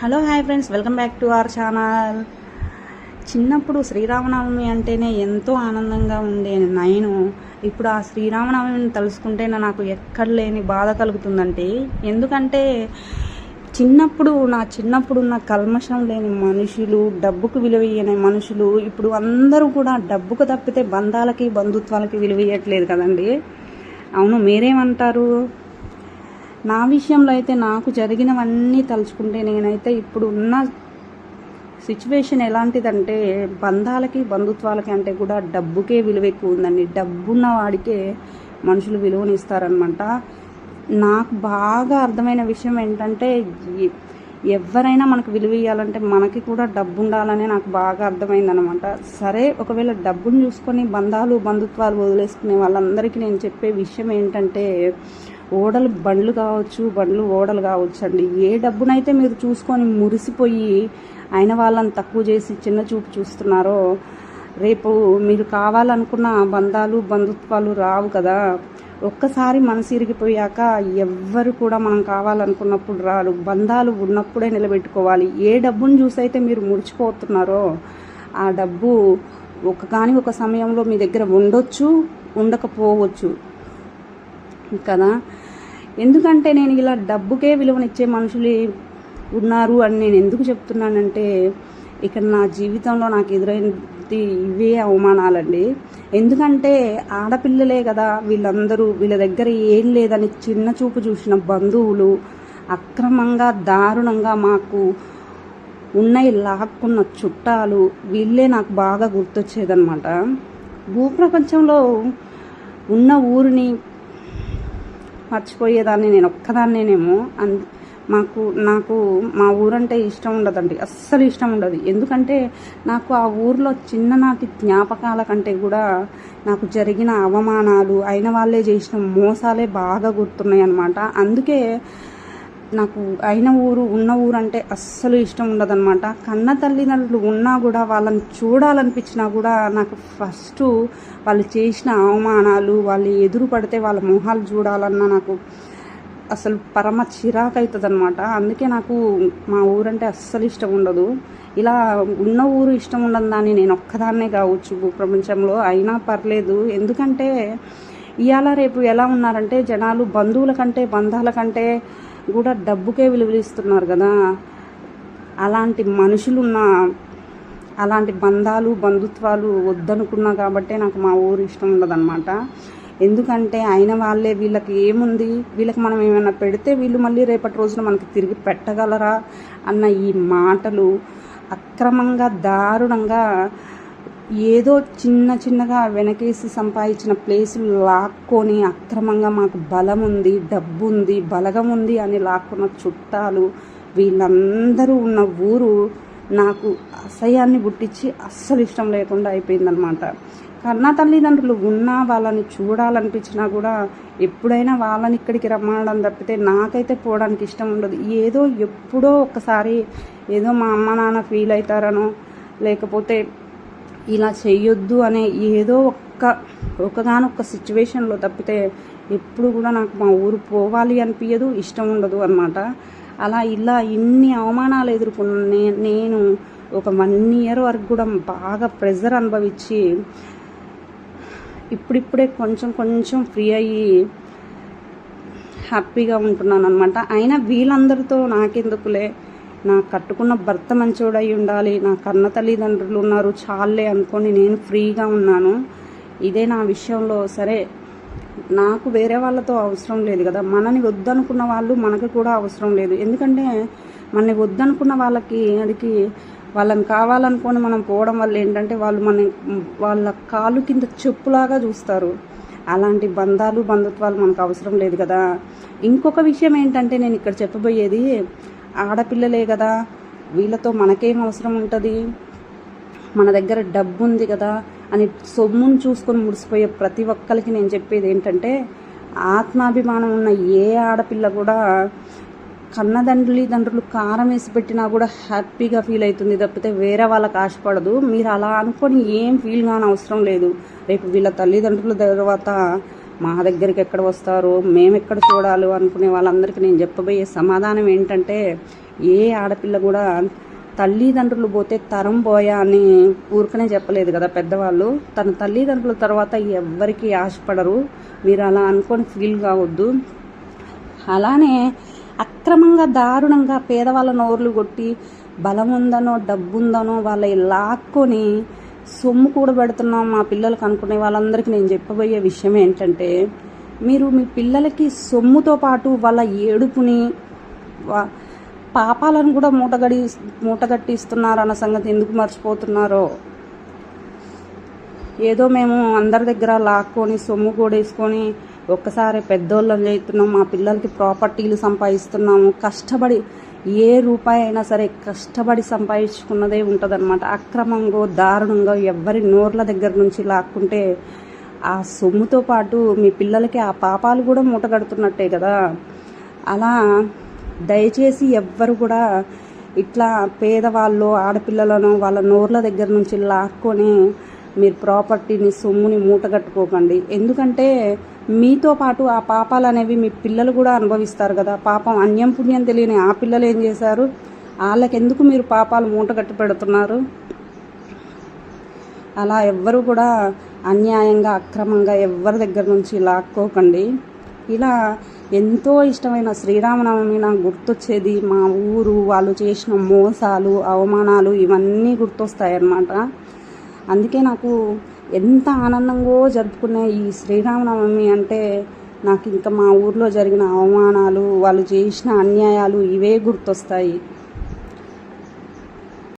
Hello hi friends. Welcome back to our channel. చిన్నప్పుడు శ్రీరామనవమి అంటేనే ఎంతో ఆనందంగా ఉండే నేను ఇప్పుడు ఆ శ్రీరామనవమిని తలుసుకుంటే నాకు ఎక్కడ లేని బాధ కలుగుతుందంటే ఎందుకంటే చిన్నప్పుడు నా చిన్నప్పుడు ఉన్న కల్మషం లేని మనుషులు డబ్బుకు విలువయ్యని మనుషులు ఇప్పుడు అందరూ కూడా డబ్బుకు తప్పితే బంధాలకి బంధుత్వాలకి విలువ ఇవ్వట్లేదు కదండి. అవును మీరేమంటారు? నా విషయంలో అయితే నాకు జరిగినవన్నీ తలుచుకుంటే నేనైతే ఇప్పుడు ఉన్న సిచ్యువేషన్ ఎలాంటిదంటే బంధాలకి బంధుత్వాలకి అంటే కూడా డబ్బుకే విలువ ఎక్కువ ఉందండి. డబ్బున్న వాడికే మనుషులు విలువనిస్తారనమాట నాకు బాగా అర్థమైన విషయం ఏంటంటే ఎవరైనా మనకు విలువ ఇవ్వాలంటే మనకి కూడా డబ్బు ఉండాలని నాకు బాగా అర్థమైందనమాట సరే ఒకవేళ డబ్బును చూసుకొని బంధాలు బంధుత్వాలు వదిలేసుకునే వాళ్ళందరికీ నేను చెప్పే విషయం ఏంటంటే ఓడలు బండ్లు కావచ్చు బండ్లు ఓడలు కావచ్చు అండి ఏ డబ్బునైతే మీరు చూసుకొని మురిసిపోయి అయిన వాళ్ళని తక్కువ చేసి చిన్న చూపు చూస్తున్నారో రేపు మీరు కావాలనుకున్న బంధాలు బంధుత్వాలు రావు కదా. ఒక్కసారి మనసు ఇరిగిపోయాక ఎవ్వరు కూడా మనం కావాలనుకున్నప్పుడు రారు. బంధాలు ఉన్నప్పుడే నిలబెట్టుకోవాలి. ఏ డబ్బును చూసైతే మీరు మురిచిపోతున్నారో ఆ డబ్బు ఒక కానీ ఒక సమయంలో మీ దగ్గర ఉండొచ్చు ఉండకపోవచ్చు. కదా? ఎందుకంటే నేను ఇలా డబ్బుకే విలువనిచ్చే మనుషులు ఉన్నారు అని నేను ఎందుకు చెప్తున్నానంటే ఇక్కడ నా జీవితంలో నాకు ఎదురైనది ఇవే అవమానాలండి. ఎందుకంటే ఆడపిల్లలే కదా వీళ్ళందరూ వీళ్ళ దగ్గర ఏం లేదని చిన్న చూపు చూసిన బంధువులు అక్రమంగా దారుణంగా మాకు ఉన్నాయి లాక్కున్న చుట్టాలు వీళ్ళే నాకు బాగా గుర్తొచ్చేదనమాట భూప్రపంచంలో ఉన్న ఊరిని మర్చిపోయేదాన్ని నేను ఒక్కదాన్నేనేమో. అన్ మాకు నాకు మా ఊరంటే ఇష్టం ఉండదండి. అస్సలు ఇష్టం ఉండదు. ఎందుకంటే నాకు ఆ ఊర్లో చిన్ననాటి జ్ఞాపకాల కంటే కూడా నాకు జరిగిన అవమానాలు అయిన వాళ్ళే చేసిన మోసాలే బాగా గుర్తున్నాయి అన్నమాట అందుకే నాకు అయిన ఊరు ఉన్న ఊరు అంటే అస్సలు ఇష్టం ఉండదన్నమాట. కన్న తల్లిదండ్రులు ఉన్నా కూడా వాళ్ళని చూడాలనిపించినా కూడా నాకు ఫస్ట్ వాళ్ళు చేసిన అవమానాలు వాళ్ళు ఎదురు పడితే వాళ్ళ మొహాలు చూడాలన్నా నాకు అసలు పరమ చిరాకు అవుతుంది అనమాట అందుకే నాకు మా ఊరంటే అస్సలు ఇష్టం ఉండదు. ఇలా ఉన్న ఊరు ఇష్టం ఉండదు దాన్ని నేను ఒక్కదాన్నే కావచ్చు భూప్రపంచంలో అయినా పర్లేదు. ఎందుకంటే ఇవాళ రేపు ఎలా ఉన్నారంటే జనాలు బంధువుల కంటే బంధాల కంటే కూడా డబ్బుకే విలువలిస్తున్నారు కదా. అలాంటి మనుషులున్న అలాంటి బంధాలు బంధుత్వాలు వద్దనుకున్నా కాబట్టే నాకు మా ఊరు ఇష్టం ఉండదన్నమాట. ఎందుకంటే అయిన వాళ్ళే వీళ్ళకి ఏముంది? వీళ్ళకి మనం ఏమైనా పెడితే వీళ్ళు మళ్ళీ రేపటి రోజున మనకి తిరిగి పెట్టగలరా? అన్న ఈ మాటలు అక్రమంగా దారుణంగా ఏదో చిన్న చిన్నగా వెనకేసి సంపాదించిన ప్లేసులు లాక్కొని అక్రమంగా మాకు బలం ఉంది డబ్బు ఉంది బలగం ఉంది అని లాక్కున్న చుట్టాలు వీళ్ళందరూ ఉన్న ఊరు నాకు అసహ్యాన్ని పుట్టించి అస్సలు ఇష్టం లేకుండా అయిపోయిందనమాట కన్నా తల్లిదండ్రులు ఉన్నా వాళ్ళని చూడాలనిపించినా కూడా ఎప్పుడైనా వాళ్ళని ఇక్కడికి రమ్మనడం తప్పితే నాకైతే పోవడానికి ఇష్టం ఉండదు. ఏదో ఎప్పుడో ఒకసారి ఏదో మా అమ్మ నాన్న ఫీల్ అవుతారనో లేకపోతే ఇలా చేయొద్దు అనే ఏదో ఒక్క ఒకగానొక్క సిచ్యువేషన్లో తప్పితే ఎప్పుడు కూడా నాకు మా ఊరు పోవాలి అనిపించదు ఇష్టం ఉండదు అనమాట అలా ఇలా ఇన్ని అవమానాలు ఎదుర్కొన్న నే- నేను ఒక వన్ ఇయర్ వరకు కూడా బాగా ప్రెజర్ అనుభవించి ఇప్పుడిప్పుడే కొంచెం కొంచెం ఫ్రీ అయ్యి హ్యాపీగా ఉంటున్నాను అనమాట అయినా వీళ్ళందరితో నాకెందుకులే? నా కట్టుకున్న భర్త మంచోడై ఉండాలి నా కన్న తల్లిదండ్రులు ఉన్నారు చాలే అనుకొని నేను ఫ్రీగా ఉన్నాను. ఇదే నా విషయంలో. సరే నాకు వేరే వాళ్ళతో అవసరం లేదు కదా. మనని వద్దనుకున్న వాళ్ళు మనకు కూడా అవసరం లేదు. ఎందుకంటే మనని వద్దనుకున్న వాళ్ళకి అదికి వాళ్ళని కావాలనుకొని మనం పోవడం వల్ల ఏంటంటే వాళ్ళు మన వాళ్ళ కాలు కింద చెప్పులాగా చూస్తారు. అలాంటి బంధాలు బంధుత్వాలు మనకు అవసరం లేదు కదా. ఇంకొక విషయం ఏంటంటే నేను ఇక్కడ చెప్పబోయేది ఆడపిల్లలే కదా వీళ్ళతో మనకేం అవసరం ఉంటుంది? మన దగ్గర డబ్బు ఉంది కదా అని సొమ్మును చూసుకొని ముడిసిపోయే ప్రతి ఒక్కరికి నేను చెప్పేది ఏంటంటే ఆత్మాభిమానం ఉన్న ఏ ఆడపిల్ల కూడా కన్నదండ్రులు తండ్రులు కారం వేసి పెట్టినా కూడా హ్యాపీగా ఫీల్ అవుతుంది తప్పితే వేరే వాళ్ళకి ఆశపడదు. మీరు అలా అనుకొని ఏం ఫీల్ కాని అవసరం లేదు. రేపు వీళ్ళ తల్లిదండ్రుల తర్వాత మా దగ్గరికి ఎక్కడ వస్తారో? మేము ఎక్కడ చూడాలి అనుకునే వాళ్ళందరికీ నేను చెప్పబోయే సమాధానం ఏంటంటే ఏ ఆడపిల్ల కూడా తల్లిదండ్రులు పోతే తరం పోయా అని ఊరికనే చెప్పలేదు కదా పెద్దవాళ్ళు. తన తల్లిదండ్రుల తర్వాత ఎవ్వరికీ ఆశపడరు. మీరు అలా అనుకొని ఫీల్ కావద్దు. అలానే అక్రమంగా దారుణంగా పేదవాళ్ళ నోర్లు కొట్టి బలం ఉందనో డబ్బు ఉందనో వాళ్ళ లాక్కొని సొమ్ము కూడా పెడుతున్నాం మా పిల్లలకు అనుకునే వాళ్ళందరికీ నేను చెప్పబోయే విషయం ఏంటంటే మీరు మీ పిల్లలకి సొమ్ముతో పాటు వాళ్ళ ఏడుపుని పాపాలను కూడా మూటగడి మూటగట్టిస్తున్నారు అన్న సంగతి ఎందుకు మర్చిపోతున్నారో? ఏదో మేము అందరి దగ్గర లాక్కొని సొమ్ము కూడేసుకొని ఒక్కసారి పెద్దోళ్ళం చేస్తున్నాం మా పిల్లలకి ప్రాపర్టీలు సంపాదిస్తున్నాము కష్టపడి ఏ రూపాయి అయినా సరే కష్టపడి సంపాదించుకున్నదే ఉంటుందన్నమాట. అక్రమంగా దారుణంగా ఎవరి నోర్ల దగ్గర నుంచి లాక్కుంటే ఆ సొమ్ముతో పాటు మీ పిల్లలకి ఆ పాపాలు కూడా మూటగడుతున్నట్టే కదా. అలా దయచేసి ఎవ్వరు కూడా ఇట్లా పేదవాళ్ళు ఆడపిల్లలను వాళ్ళ నోర్ల దగ్గర నుంచి లాక్కొని మీరు ప్రాపర్టీని సొమ్ముని మూటగట్టుకోకండి. ఎందుకంటే మీతో పాటు ఆ పాపాలు అనేవి మీ పిల్లలు కూడా అనుభవిస్తారు కదా. పాపం అన్యం పుణ్యం తెలియని ఆ పిల్లలు ఏం చేశారు? వాళ్ళకి ఎందుకు మీరు పాపాలు మూటగట్టి పెడుతున్నారు? అలా ఎవ్వరు కూడా అన్యాయంగా అక్రమంగా ఎవరి దగ్గర నుంచి లాక్కోకండి. ఇలా ఎంతో ఇష్టమైన శ్రీరామనవమి నాకు గుర్తొచ్చేది. మా ఊరు వాళ్ళు చేసిన మోసాలు అవమానాలు ఇవన్నీ గుర్తొస్తాయన్నమాట. అందుకే నాకు ఎంత ఆనందంగా జరుపుకునే ఈ శ్రీరామనవమి అంటే నాకు ఇంకా మా ఊర్లో జరిగిన అవమానాలు వాళ్ళు చేసిన అన్యాయాలు ఇవే గుర్తొస్తాయి.